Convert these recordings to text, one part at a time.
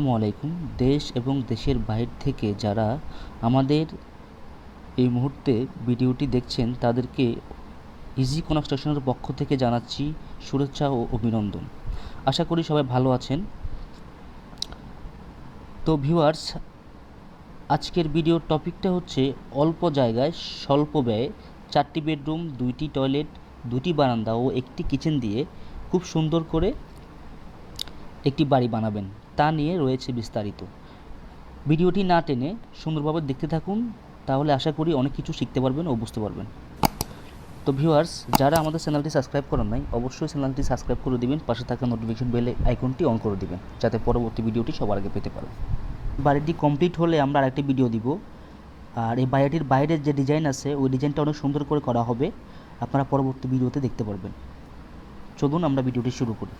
আসসালামু আলাইকুম। দেশ এবং দেশের বাইরে থেকে যারা আমাদের এই মুহূর্তে ভিডিওটি দেখছেন, তাদেরকে ইজি কনস্ট্রাকশনের পক্ষ থেকে জানাচ্ছি শুভেচ্ছা ও অভিনন্দন। আশা করি সবাই ভালো আছেন। তো ভিউয়ার্স, আজকের ভিডিওর টপিকটা হচ্ছে অল্প জায়গায় স্বল্প ব্যয়ে চারটি বেডরুম, দুইটি টয়লেট, দুটি বারান্দা ও একটি কিচেন দিয়ে খুব সুন্দর করে একটি বাড়ি বানাবেন। তা নিয়ে রয়েছে বিস্তারিত। ভিডিওটি না টেনে সুন্দরভাবে দেখতে থাকুন, তাহলে আশা করি অনেক কিছু শিখতে পারবেন ও বুঝতে পারবেন। তো ভিউয়ার্স, যারা আমাদের চ্যানেলটি সাবস্ক্রাইব করেন নাই, অবশ্যই চ্যানেলটি সাবস্ক্রাইব করে দিবেন, পাশে থাকা নোটিফিকেশন বেলে আইকনটি অন করে দিবেন, যাতে পরবর্তী ভিডিওটি সবার আগে পেতে পারেন। বাড়িটি কমপ্লিট হলে আমরা আরেকটি ভিডিও দিব। আর এই বাড়িটির বাইরের যে ডিজাইন আছে, ওই ডিজাইনটা অনেক সুন্দর করে করা হবে। আপনারা পরবর্তী ভিডিওতে দেখতে পারবেন। চলুন আমরা ভিডিওটি শুরু করি।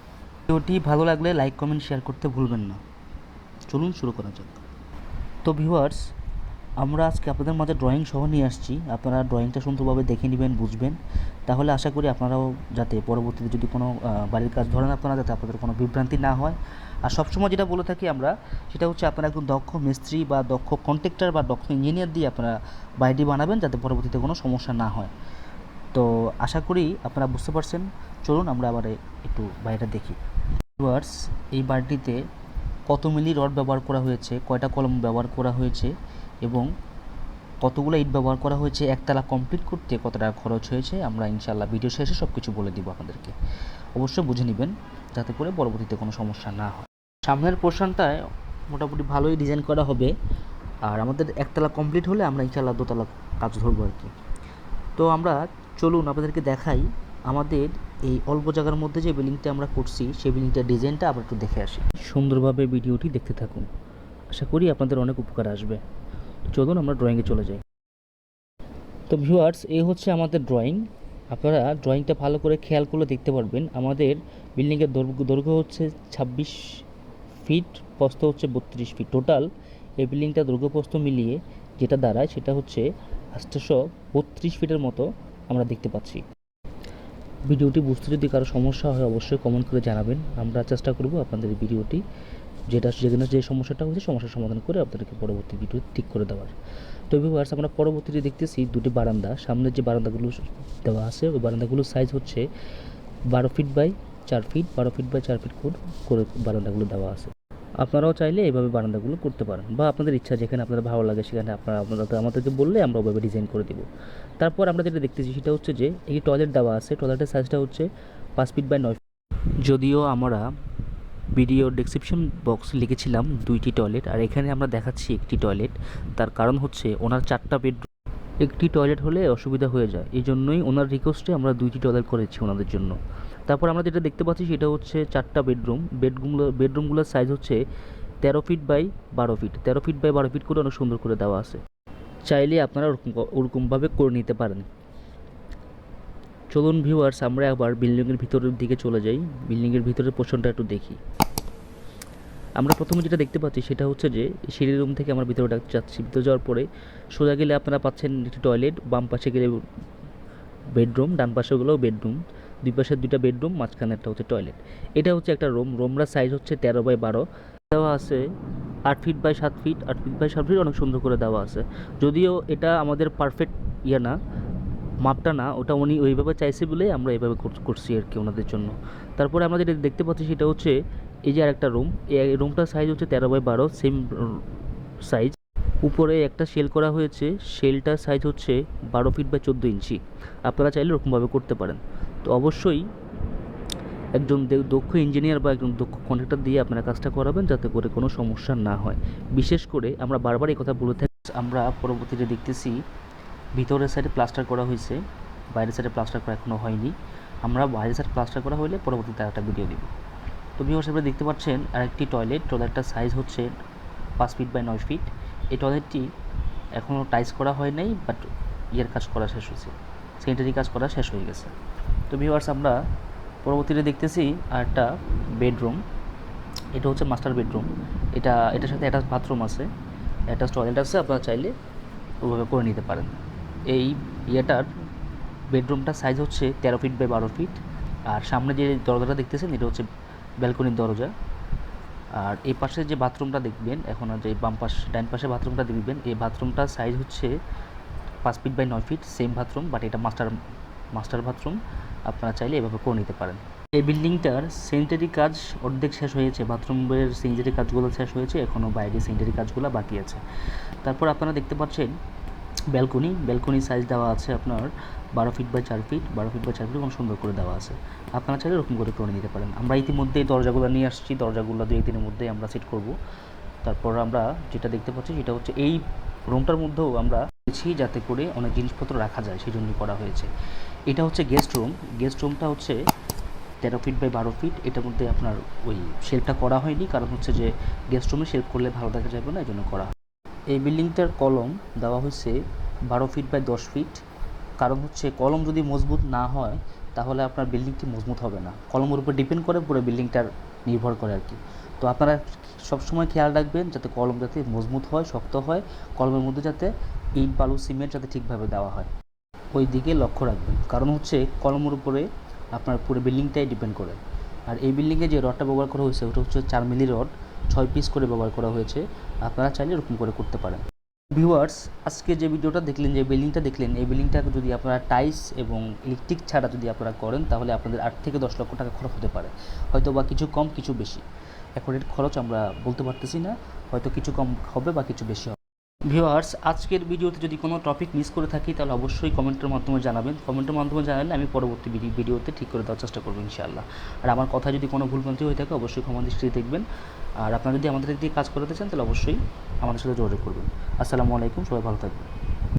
ভিডিওটি ভালো লাগলে লাইক, কমেন্ট, শেয়ার করতে ভুলবেন না। চলুন শুরু করা যাক। তো ভিউয়ার্স, আমরা আজকে আপনাদের মাঝে ড্রয়িং সহ নিয়ে আসছি। আপনারা ড্রয়িংটা সুন্দরভাবে দেখে নেবেন, বুঝবেন। তাহলে আশা করি আপনারাও যাতে পরবর্তীতে যদি কোনো বাড়ির কাজ ধরেন আপনারা, যাতে আপনাদের কোনো বিভ্রান্তি না হয়। আর সবসময় যেটা বলে থাকি আমরা, সেটা হচ্ছে আপনারা একজন দক্ষ মিস্ত্রি বা দক্ষ কন্ট্রাক্টর বা দক্ষ ইঞ্জিনিয়ার দিয়ে আপনারা বাড়িটি বানাবেন, যাতে পরবর্তীতে কোনো সমস্যা না হয়। তো আশা করি আপনারা বুঝতে পারছেন। চলুন আমরা আবার একটু বাড়িটা দেখি। ভিউয়ার্স এই বাড়িটিতে কত মিলি রড ব্যবহার করা হয়েছে, কয়টা কলম ব্যবহার করা হয়েছে এবং কতগুলো ইট ব্যবহার করা হয়েছে, একতলা কমপ্লিট করতে কত টাকা খরচ হয়েছে, আমরা ইনশাল্লাহ ভিডিও শেষে সব কিছু বলে দিব আপনাদেরকে। অবশ্যই বুঝে নেবেন যাতে করে পরবর্তীতে কোনো সমস্যা না হয়। সামনের পোর্শনটায় মোটামুটি ভালোই ডিজাইন করা হবে। আর আমাদের একতলা কমপ্লিট হলে আমরা ইনশাল্লাহ দোতলা কাজ ধরবো আর কি। তো আমরা চলুন আপনাদেরকে দেখাই আমাদের এই অল্প জায়গার মধ্যে যে বিল্ডিংটা আমরা করছি, সেই বিল্ডিংটার ডিজাইনটা আবার একটু দেখে আসি। সুন্দরভাবে ভিডিওটি দেখতে থাকুন। আশা করি আপনাদের অনেক উপকার আসবে। চলুন আমরা ড্রয়িংয়ে চলে যাই। তো ভিউয়ার্স এই হচ্ছে আমাদের ড্রয়িং আপনারা ড্রয়িংটা ভালো করে খেয়াল করলে দেখতে পারবেন, আমাদের বিল্ডিংয়ের দৈর্ঘ্য দৈর্ঘ্য হচ্ছে ছাব্বিশ ফিট, প্রস্থ হচ্ছে বত্রিশ ফিট। টোটাল এই বিল্ডিংটা দৈর্ঘ্য, প্রস্থ মিলিয়ে যেটা দাঁড়ায়, সেটা হচ্ছে আষ্টশো বত্রিশ ফিটের মতো আমরা দেখতে পাচ্ছি। ভিডিওটি বুঝতে যদি কারও সমস্যা হয়, অবশ্যই কমেন্ট করে জানাবেন। আমরা চেষ্টা করব আপনাদের ভিডিওটি, যেটা যেখানে যে সমস্যাটা হচ্ছে সমস্যার সমাধান করে আপনাদেরকে পরবর্তী ভিডিও ঠিক করে দেওয়ার। তো ভিউয়ার্স আমরা পরবর্তীতে দেখতেছি দুটি বারান্দা। সামনের যে বারান্দাগুলো দেওয়া আছে, ওই বারান্দাগুলোর সাইজ হচ্ছে বারো ফিট বাই চার ফিট বারো ফিট বাই চার ফিট করে বারান্দাগুলো দেওয়া আছে। আপনারাও চাইলে এইভাবে বারান্দাগুলো করতে পারেন বা আপনাদের ইচ্ছা যেখানে আপনাদের ভালো লাগে সেখানে আপনারা আপনাদের আমাদেরকে বললে আমরা ওইভাবে ডিজাইন করে দেবো। তারপর আমরা যেটা দেখতেছি সেটা হচ্ছে যে এই টয়লেট দেওয়া আছে টয়লেটের সাইজটা হচ্ছে পাঁচ ফিট বাই নয় যদিও আমরা ভিডিও ডেসক্রিপশন বক্স লিখেছিলাম দুইটি টয়লেট আর এখানে আমরা দেখাচ্ছি একটি টয়লেট তার কারণ হচ্ছে ওনার চারটা বেডরুম একটি টয়লেট হলে অসুবিধা হয়ে যায়। এই জন্যই ওনার রিকোয়েস্টে আমরা দুইটি টয়লেট করেছি ওনাদের জন্য। তারপর আমরা যেটা দেখতে পাচ্ছি সেটা হচ্ছে চারটা বেডরুম। বেডরুমগুলো বেডরুমগুলোর সাইজ হচ্ছে তেরো ফিট বাই বারো ফিট তেরো ফিট বাই বারো ফিট করে অনেক সুন্দর করে দেওয়া আছে। চাইলে আপনারা ওরকম ওরকমভাবে করে নিতে পারেন। চলুন ভিউয়ার্স আমরা আবার বিল্ডিংয়ের ভিতরের দিকে চলে যাই। বিল্ডিংয়ের ভিতরের পোষণটা একটু দেখি। আমরা প্রথমে যেটা দেখতে পাচ্ছি সেটা হচ্ছে যে সিঁড়ি রুম থেকে আমরা ভিতরে ডাক- যাচ্ছি। ভিতরে যাওয়ার পরে সোজা গেলে আপনারা পাচ্ছেন একটি টয়লেট বাম পাশে গেলে বেডরুম ডান পাশেগুলোও বেডরুম দুই পাশে দুইটা বেডরুম মাঝখানে একটা হচ্ছে টয়লেট এটা হচ্ছে একটা রুম রুমরা সাইজ হচ্ছে তেরো বাই বারো। দেওয়া আছে আট ফিট বাই সাত ফিট আট ফিট বাই সাত ফিট অনেক সুন্দর করে দেওয়া আছে। যদিও এটা আমাদের পারফেক্ট ইয়ে না, মাপটা না, ওটা উনি ওইভাবে চাইছে বলে আমরা এইভাবে করছি আর কি ওনাদের জন্য। তারপরে আমরা যেটা দেখতে পাচ্ছি সেটা হচ্ছে এই যে আরেকটা রুম এই রুমটার সাইজ হচ্ছে তেরো বাই বারো সেম সাইজ উপরে একটা শেল করা হয়েছে শেলটার সাইজ হচ্ছে বারো ফিট বাই চোদ্দ ইঞ্চি। আপনারা চাইলে ওরকমভাবে করতে পারেন। তো অবশ্যই একজন দক্ষ ইঞ্জিনিয়ার বা একজন দক্ষ কন্ট্রাক্টর দিয়ে আপনারা কাজটা করাবেন যাতে করে কোনো সমস্যা না হয়। বিশেষ করে আমরা বারবার এই কথা বলে থাকি, আমরা পরবর্তীতে দেখতেছি ভিতরের সাইডে প্লাস্টার করা হয়েছে, বাইরের সাইডে প্লাস্টার করা এখনও হয়নি। আমরা বাইরের সাইড প্লাস্টার করা হলে পরবর্তীতে একটা ভিডিও দিব। তো ভিউয়ার্স আপনারা দেখতে পাচ্ছেন আরেকটি টয়লেট টয়লেটটার সাইজ হচ্ছে পাঁচ ফিট বাই নয় ফিট এই টয়লেটটি এখনও টাইস করা হয় নাই বাট ইয়ের কাজ করা শেষ হয়েছে। সেন্টারি কাজ করা শেষ হয়ে গেছে। তো ভিউয়ার্স আমরা পরবর্তীতে দেখতেছি আর একটা বেডরুম। এটা হচ্ছে মাস্টার বেডরুম। এটা, এটার সাথে একটা বাথরুম আছে। একটা টয়লেট আছে, আপনারা চাইলে ওভাবে করে নিতে পারেন। এই ইয়েটার বেডরুমটার সাইজ হচ্ছে তেরো ফিট বাই বারো ফিট আর সামনে যে দরজাটা দেখতেছেন, এটা হচ্ছে ব্যালকনির দরজা। আর এই পাশে যে বাথরুমটা দেখবেন, এখন যে বাম পাশ, ডান পাশে বাথরুমটা দেখবেন, এই বাথরুমটার সাইজ হচ্ছে পাঁচ ফিট বাই নয় ফিট সেম বাথরুম বাট এটা মাস্টার মাস্টার বাথরুম, আপনারা চাইলে এভাবে করে নিতে পারেন। এই বিল্ডিংটার সেনিটারি কাজ অর্ধেক শেষ হয়েছে, বাথরুমের সেনিটারি কাজগুলো শেষ হয়েছে এখনও বাইরে সেনিটারি কাজগুলো বাকি আছে। তারপর আপনারা দেখতে পাচ্ছেন ব্যালকনি ব্যালকনি সাইজ দেওয়া আছে আপনার বারো ফিট বাই চার ফিট বারো ফিট বাই চার ফিট সুন্দর করে দেওয়া আছে। আপনারা চাইলে এরকম করে করে নিতে পারেন। আমরা ইতিমধ্যেই দরজাগুলো নিয়ে আসছি, দরজাগুলো দু একদিনের মধ্যেই আমরা সেট করব। তারপর আমরা যেটা দেখতে পাচ্ছি সেটা হচ্ছে এই রুমটার মধ্যেও আমরা পেয়েছি যাতে করে অনেক জিনিসপত্র রাখা যায়, সেই জন্যই করা হয়েছে। এটা হচ্ছে গেস্ট রুম গেস্ট রুমটা হচ্ছে তেরো ফিট বাই বারো ফিট এটার মধ্যে আপনার ওই শেলফটা করা হয়নি, কারণ হচ্ছে যে গেস্ট রুমে শেলফ করলে ভালো দেখা যাবে না এই জন্য করা। এই বিল্ডিংটার কলম দেওয়া হয়েছে বারো ফিট বাই দশ ফিট কারণ হচ্ছে কলম যদি মজবুত না হয়, তাহলে আপনার বিল্ডিংটি মজবুত হবে না। কলমের উপর ডিপেন্ড করে পুরো বিল্ডিংটার নির্ভর করে আর কি। তো আপনারা সবসময় খেয়াল রাখবেন যাতে কলম যাতে মজবুত হয়, শক্ত হয়, কলমের মধ্যে যাতে ইট, বালু, সিমেন্ট যাতে ঠিকভাবে দেওয়া হয়। ওই দিকে লক্ষ্য রাখবেন। কারণ হচ্ছে কলমের উপরে আপনার পুরো বিল্ডিংটাই ডিপেন্ড করে। আর এই বিল্ডিংয়ে যে রডটা ব্যবহার করা হয়েছে, ওটা হচ্ছে চার মিলি রড, ছয় পিস করে ব্যবহার করা হয়েছে। আপনারা চাইলে এরকম করে করতে পারেন। ভিউয়ার্স, আজকে যে ভিডিওটা দেখলেন, যে বিল্ডিংটা দেখলেন, এই বিল্ডিংটা যদি আপনারা টাইস এবং ইলেকট্রিক ছাড়া যদি আপনারা করেন, তাহলে আপনাদের আট থেকে দশ লক্ষ টাকা খরচ হতে পারে। হয়তো বা কিছু কম, কিছু বেশি। এর খরচ আমরা বলতে পারতেছি না। হয়তো কিছু কম হবে বা কিছু বেশি হবে। ভিউয়ার্স, আজকের ভিডিওতে যদি কোনো টপিক মিস করে থাকি, তাহলে অবশ্যই কমেন্টের মাধ্যমে জানাবেন। কমেন্টের মাধ্যমে জানালে আমি পরবর্তী ভিডি- ভিডিওতে ঠিক করে দেওয়ার চেষ্টা করব ইনশাআল্লাহ। আর আমার কথা যদি কোনো ভুলভ্রান্তি হয়ে থাকে, অবশ্যই ক্ষমা দৃষ্টিতে দেখবেন। আর আপনারা যদি আমাদের দিয়ে কাজ করাতে চান, তাহলে অবশ্যই আমাদের সাথে যোগাযোগ করবেন। আসসালামু আলাইকুম, সবাই ভালো থাকবেন।